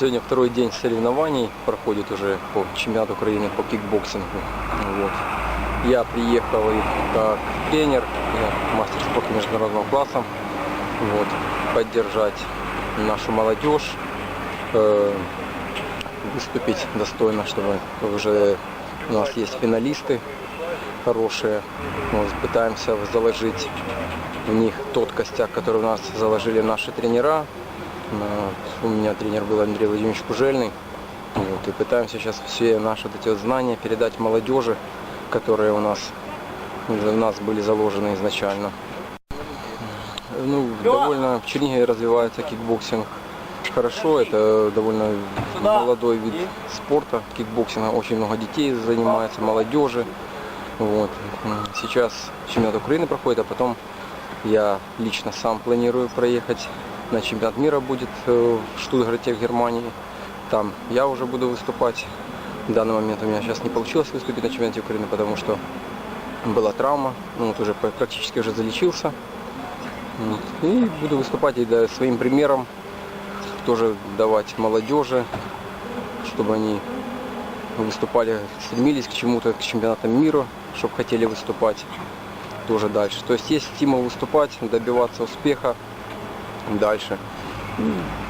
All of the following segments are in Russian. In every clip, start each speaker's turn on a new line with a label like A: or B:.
A: Сегодня второй день соревнований проходит уже по чемпионату Украины по кикбоксингу. Вот. Я приехал как тренер, я мастер спорта международного класса, вот, поддержать нашу молодежь, э, выступить достойно, чтобы уже у нас есть финалисты хорошие. Вот, пытаемся заложить в них тот костяк, который у нас заложили наши тренера. У меня тренер был Андрей Владимирович Кужельный. Вот, и пытаемся сейчас все наши вот эти вот знания передать молодежи, которые у нас, у нас были заложены изначально. Ну, довольно в Чернигове развивается кикбоксинг хорошо. Это довольно молодой вид спорта, кикбоксинга. Очень много детей занимается, молодежи. Вот. Сейчас чемпионат Украины проходит, а потом я лично сам планирую проехать на чемпионат мира будет э, в Штутгарте в Германии. Там я уже буду выступать. В данный момент у меня сейчас не получилось выступить на чемпионате Украины, потому что была травма. Ну, вот уже практически уже залечился. И буду выступать и да, своим примером тоже давать молодежи, чтобы они выступали, стремились к чему-то, к чемпионатам мира, чтобы хотели выступать тоже дальше. То есть есть стимул выступать, добиваться успеха дальше.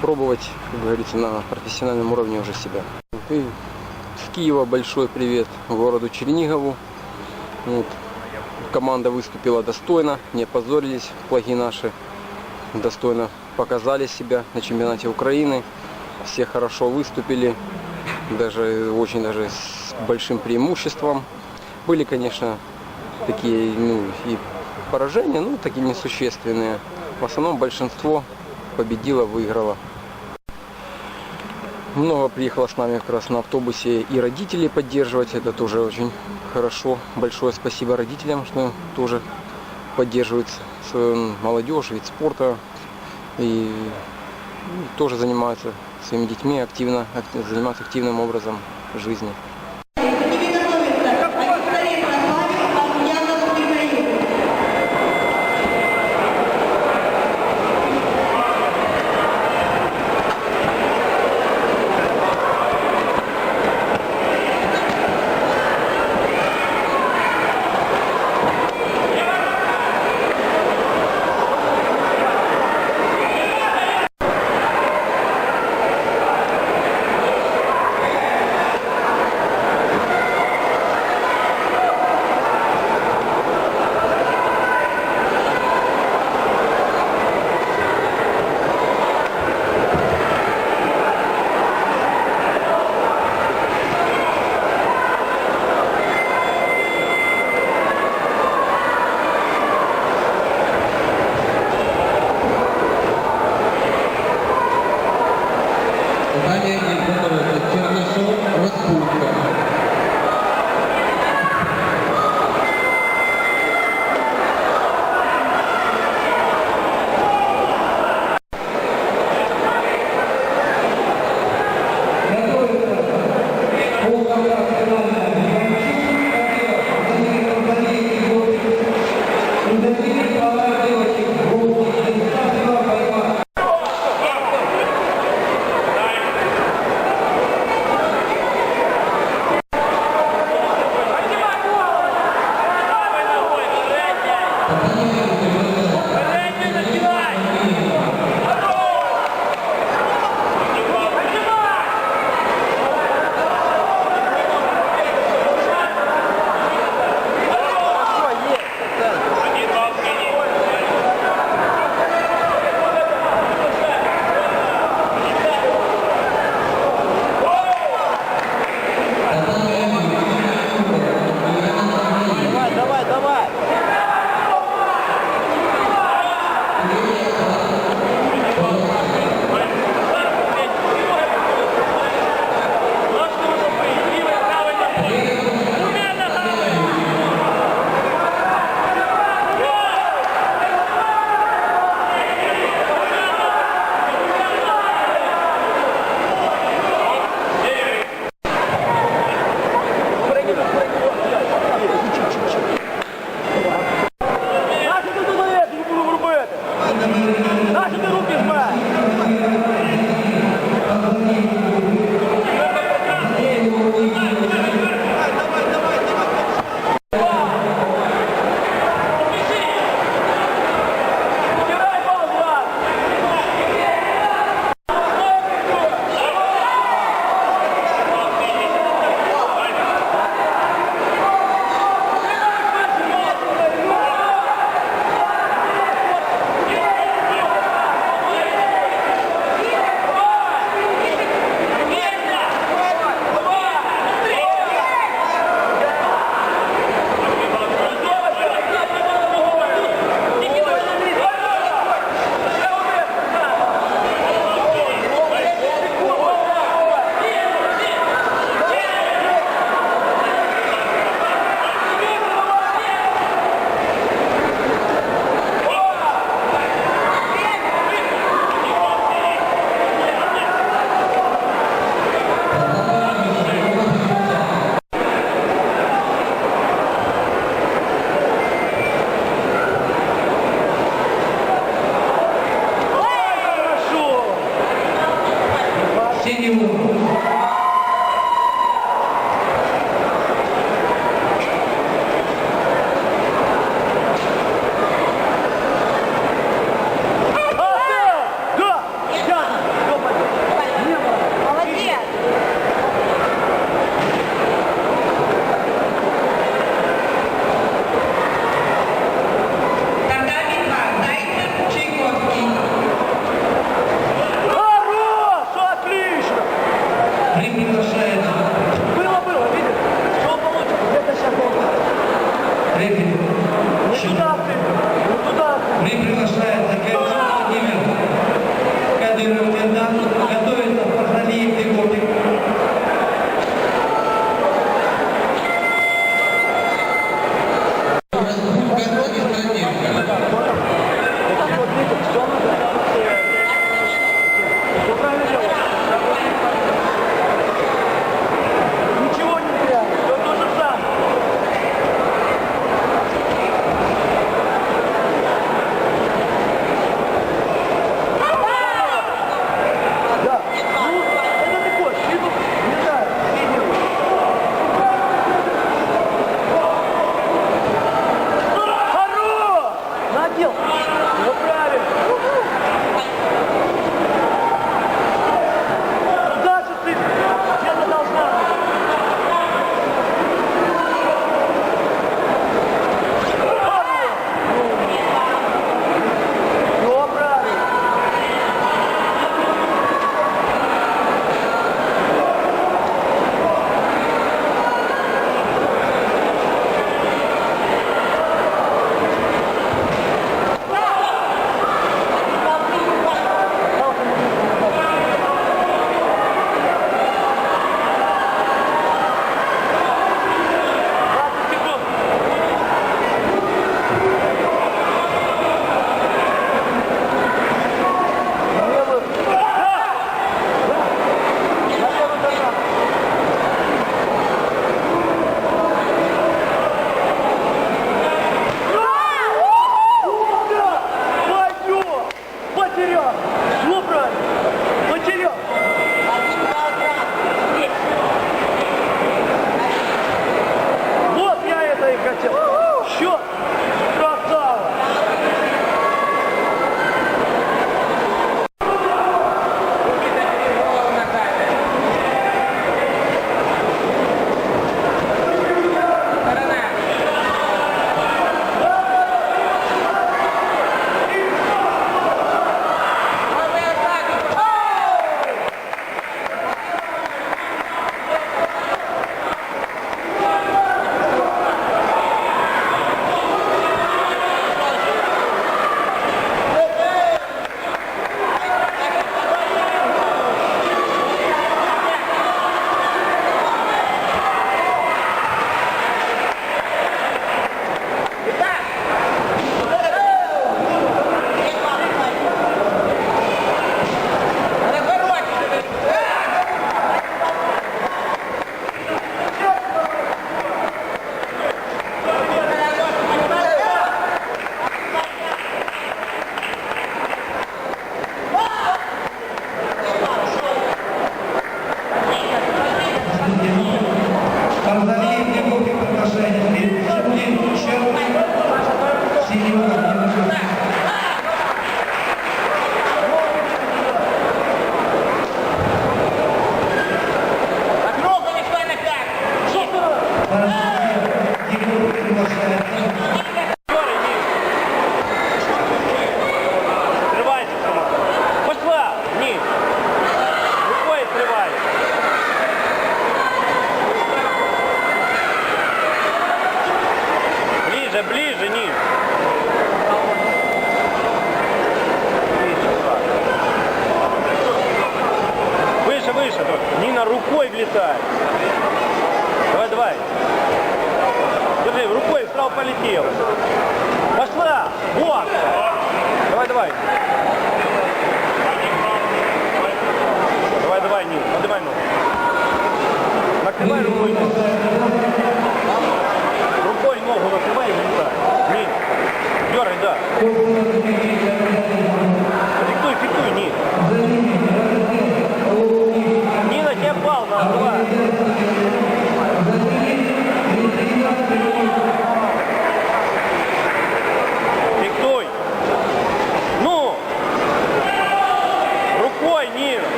A: Пробовать, как говорится, на профессиональном уровне уже себя. И с Киева большой привет городу Чернигову. Вот. Команда выступила достойно, не опозорились, флаги наши достойно показали себя на чемпионате Украины. Все хорошо выступили, даже очень даже с большим преимуществом. Были, конечно, такие ну, и поражения, ну, такие несущественные. В основном большинство победило, выиграло. Много приехало с нами как раз на автобусе и родителей поддерживать. Это тоже очень хорошо. Большое спасибо родителям, что тоже поддерживают свою молодежь, вид спорта. И тоже занимаются своими детьми активно, акти- занимаются активным образом жизни.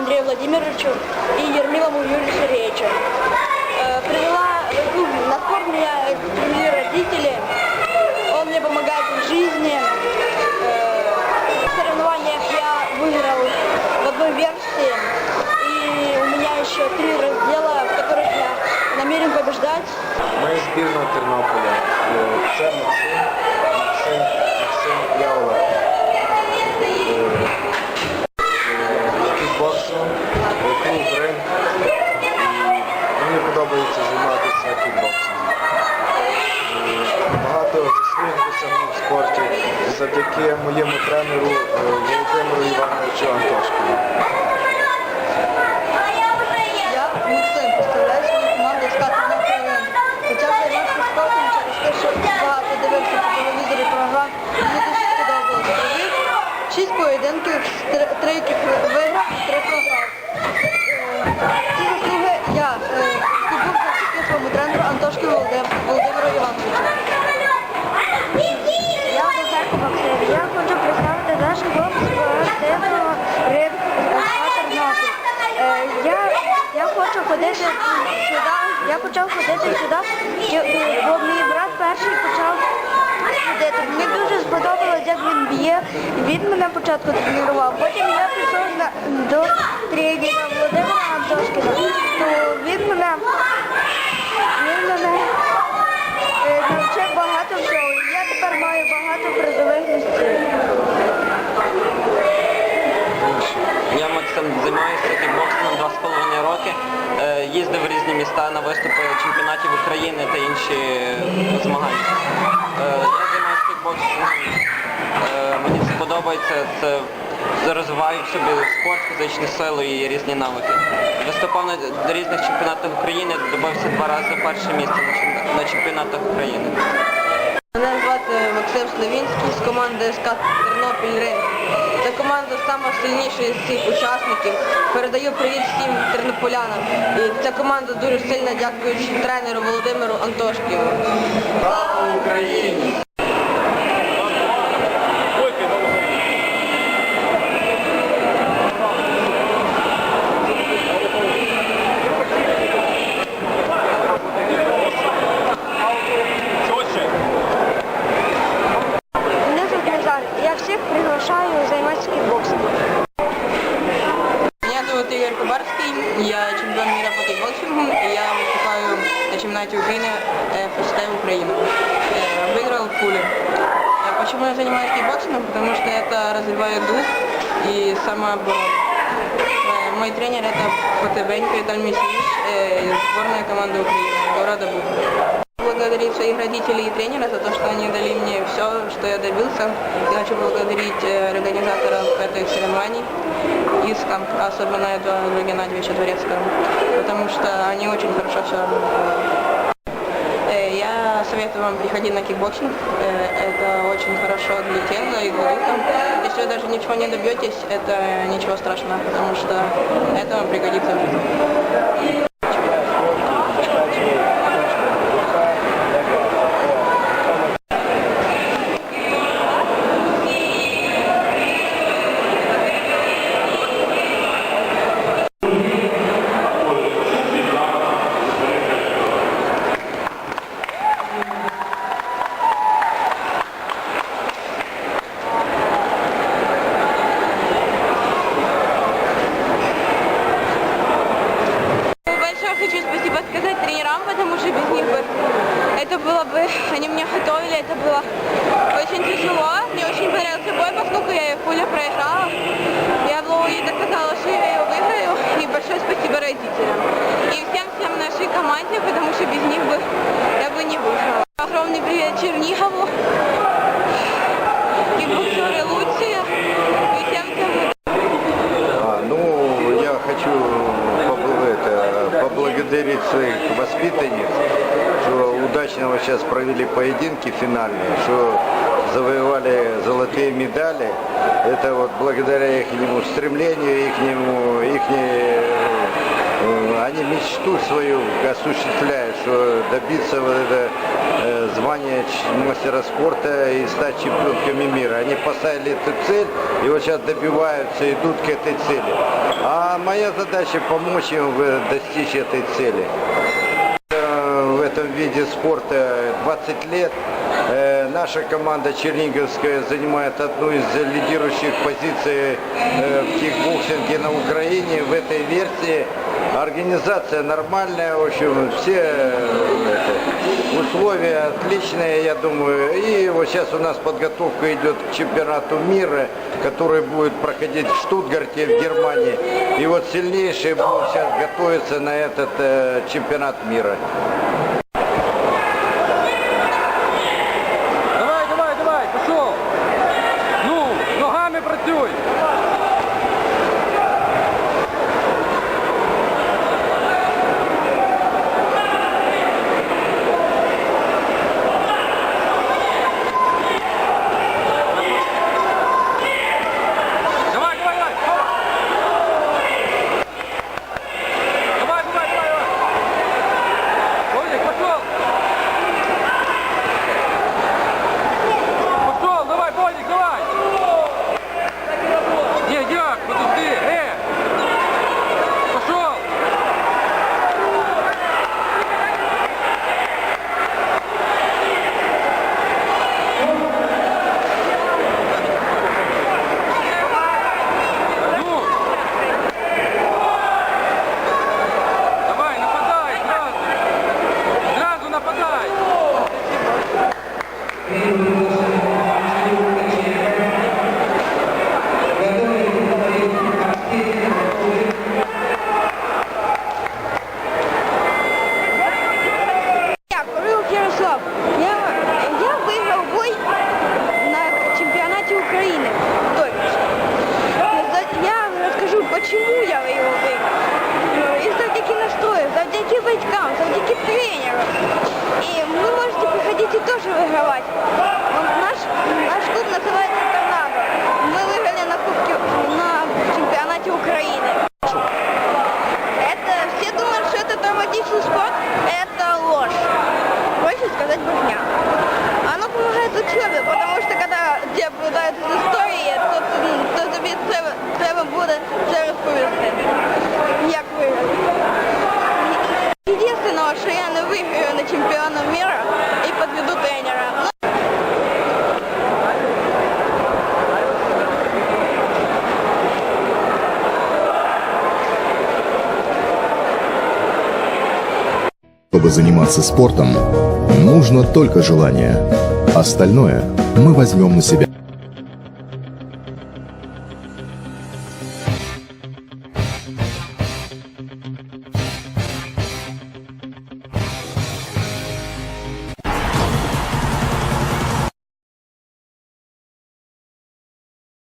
B: Андрею Владимировичу и Ермилову Юрию Сергеевичу. Э, привела на спорт меня привели родители. Он мне помогает в жизни. Э, в соревнованиях я выиграл в одной версии. И у меня еще три раздела, в которых я намерен побеждать.
C: Ми збірна Тернополя. Це Максим, Максим,
D: сюди, я почав ходити сюди, бо мій брат перший почав ходити. Мені дуже сподобалось, як він б'є. Він мене спочатку тренував. Потім я пішов на, до тренера Володимира Антошкіна, то він мене, він мене е, навчив багато всього. Я тепер маю багато призових місць.
E: Я Максим займаюся кікбоксингом два з половиною роки. Е, Їздив в різні міста на виступи чемпіонатів України та інші змагання. Е, Я займаюся кікбоксингом. Е, Мені це подобається. Це розвиваю в собі спорт, фізичну силу і різні навики. Виступав на різних чемпіонатах України, добився два рази перше місце на чемпіонатах України.
B: Мене звати Максим Славінський з команди СК Тернопіль Ринг. Сама сильніша із всіх учасників. Передаю привіт всім тернополянам. І ця команда дуже сильна, дякуючи тренеру Володимиру Антошківу.
E: Слава Україні!
B: Мой тренер это Потебенько Виталий э, сборная команды Украины, города Бух. Благодарить своих родителей и тренера за то, что они дали мне все, что я добился. Я хочу благодарить организаторов этих соревнований, ИСКа, особенно этого Геннадьевича Дворецкого, потому что они очень хорошо все организовали. Я советую вам приходить на кикбоксинг. Э, Это очень хорошо для тела и духа. Если вы даже ничего не добьетесь, это ничего страшного, потому что это вам пригодится. Большое хочу спасибо сказать тренерам, потому что без них бы это было бы, они меня готовили, это было очень тяжело. Мне очень понравился бой, поскольку я ее пуля проиграла. Я было ей доказала, что я ее выиграю. И большое спасибо родителям. И всем всем нашей команде, потому что без них бы я бы не выиграла. Огромный привет Чернигову, и боксеры лучшие, и всем всем
F: А, ну, я хочу побл- это, поблагодарить своих воспитанниц, что удачного сейчас сейчас провели поединки финальные, что завоевали золотые медали. Это вот благодаря их стремлению, их, они мечту свою осуществляют, что добиться вот это э, звания мастера спорта и стать чемпионками мира. Они поставили эту цель и вот сейчас добиваются, идут к этой цели. А моя задача помочь им достичь этой цели. Э, В этом виде спорта 20 лет. Э, Наша команда Черниговская занимает одну из лидирующих позиций э, в кикбоксинге на Украине в этой версии. Организация нормальная, в общем, все э, условия отличные, я думаю. И вот сейчас у нас подготовка идет к чемпионату мира, который будет проходить в Штутгарте, в Германии. И вот сильнейшие будут сейчас готовиться на этот чемпионат мира.
G: Чтобы заниматься спортом, нужно только желание. Остальное мы возьмем на себя.